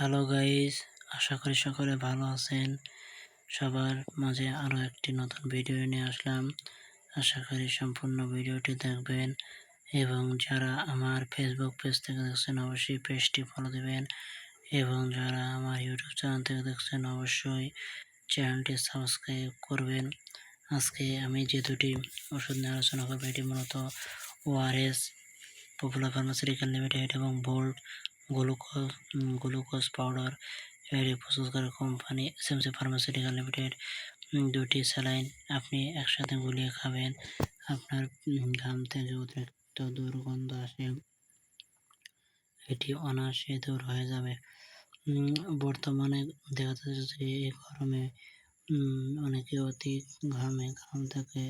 Hello guys আশা করি সকলে ভালো আছেন। সবার মাঝে আরও একটি নতুন ভিডিও নিয়ে আসলাম। আশা করি সম্পূর্ণ ভিডিওটি দেখবেন এবং যারা আমার ফেসবুক পেজ থেকে দেখছেন, অবশ্যই পেজটি ফলো দেবেন এবং যারা আমার ইউটিউব চ্যানেল থেকে দেখছেন, অবশ্যই চ্যানেলটি সাবস্ক্রাইব করবেন। আজকে আমি যে দুটি ওষুধ নিয়ে আলোচনা করব, এটি মূলত ওআরএস পপুলার ফার্মাসিউটিক্যাল লিমিটেড এবং বোল্ট গ্লুকোজ গ্লুকোজ পাউডার এটি প্রস্তুতকারী কোম্পানি এসএমসি ফার্মাসিউটিক্যাল লিমিটেড দুটি স্যালাইন আপনি একসাথে গুলিয়ে খাবেন। আপনার ঘাম থেকে অতিরিক্ত দুর্গন্ধ আসে, এটি অনায়াসে দূর হয়ে যাবে। বর্তমানে দেখা যাচ্ছে যে এই গরমে অনেকে অতি ঘামে, ঘাম থেকে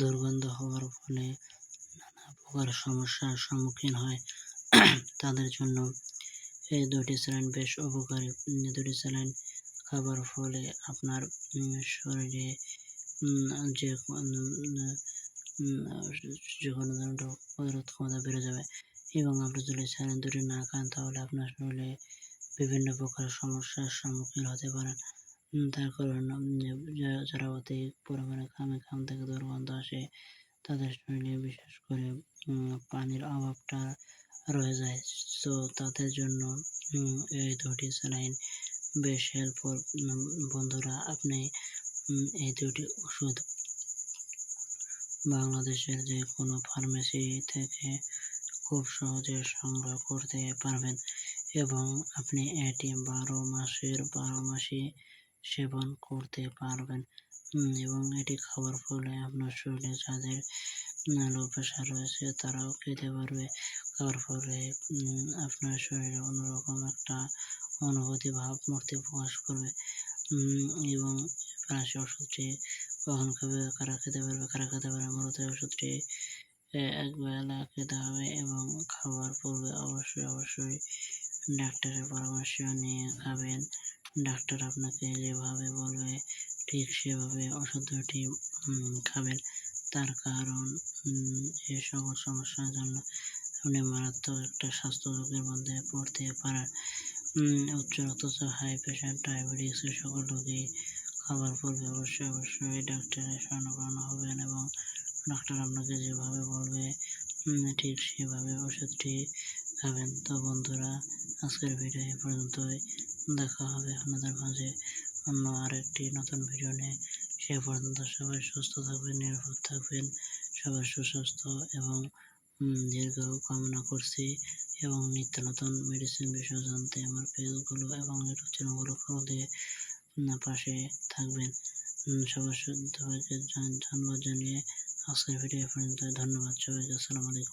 দুর্গন্ধ হওয়ার ফলে নানা প্রকার সমস্যার সম্মুখীন হয়। তাদের জন্য এই দুটি স্যালাইন বেশ উপকারী। দুটি স্যালাইন খাবার ফলে আপনার শরীরে যে যে কোনো ধরনের প্রতিরোধ ক্ষমতা বেড়ে যাবে এবং আপনি যদি স্যালাইন দুটি না খান তাহলে আপনার শরীরে বিভিন্ন প্রকার সমস্যার সম্মুখীন হতে পারেন। তার কারণ যারা অতি পরিমাণে ঘামে, ঘাম থেকে দুর্গন্ধ আসে, তাদের শরীরে বিশেষ করে পানির অভাবটা রয়ে যায়। তো তাদের জন্য এই দুটি স্যালাইন বেশ হেল্পফুল বন্ধুরা, আপনি এই দুটি ওষুধ বাংলাদেশের যে কোনো ফার্মেসি থেকে খুব সহজে সংগ্রহ করতে পারবেন এবং আপনি এটি বারো মাসের, বারো মাসে সেবন করতে পারবেন। এবং এটি খাওয়ার ফলে আপনার শরীরে যাদের লো প্রেশার রয়েছে, তারাও খেতে পারবে। খাওয়ার ফলে আপনার শরীরে অন্যরকম একটা অনুভূতি, ভাবমূর্তি প্রকাশ করবে। এবং ফরাসি ওষুধটি কখন খাবে, কারা খেতে পারবে, কারা খেতে পারবে মূলত ওষুধটি একবেলা খেতে হবে এবং খাওয়ার পূর্বে অবশ্যই অবশ্যই ডাক্তারের পরামর্শ নিয়ে খাবেন। ডাক্তার আপনাকে যেভাবে বলবে, ঠিক সেভাবে ওষুধটি খাবেন। তার কারণ এই সকল সমস্যার জন্য আপনি মারাত্মক একটা স্বাস্থ্য ঝুঁকির মধ্যে পড়তে পারেন। উচ্চ রক্তচাপ হাই প্রেশার ডায়াবেটিস সকল রোগী খাবার পূর্বে অবশ্যই অবশ্যই ডাক্তারের শরণাপন্ন হবেন এবং ডাক্তার আপনাকে যেভাবে বলবে ঠিক সেভাবে ওষুধটি খাবেন। তো বন্ধুরা, আজকের ভিডিও এই পর্যন্তই। দেখা হবে আপনাদের মাঝে অন্য আরেকটি নতুন ভিডিও নিয়ে। সে পর্যন্ত সবাই সুস্থ থাকবেন, নিরাপদ থাকবেন। সবাই সুস্বাস্থ্য এবং দীর্ঘ কামনা করছি এবং নিত্য নতুন মেডিসিন বিষয় জানতে আমার পেজগুলো এবং ইউটিউব চ্যানেলগুলো ফলো দিয়ে পাশে থাকবেন। সবার সুস্থ ধন্যবাদ জানিয়ে আজকের ভিডিও পর্যন্ত ধন্যবাদ সবাইকে। আসসালামু আলাইকুম।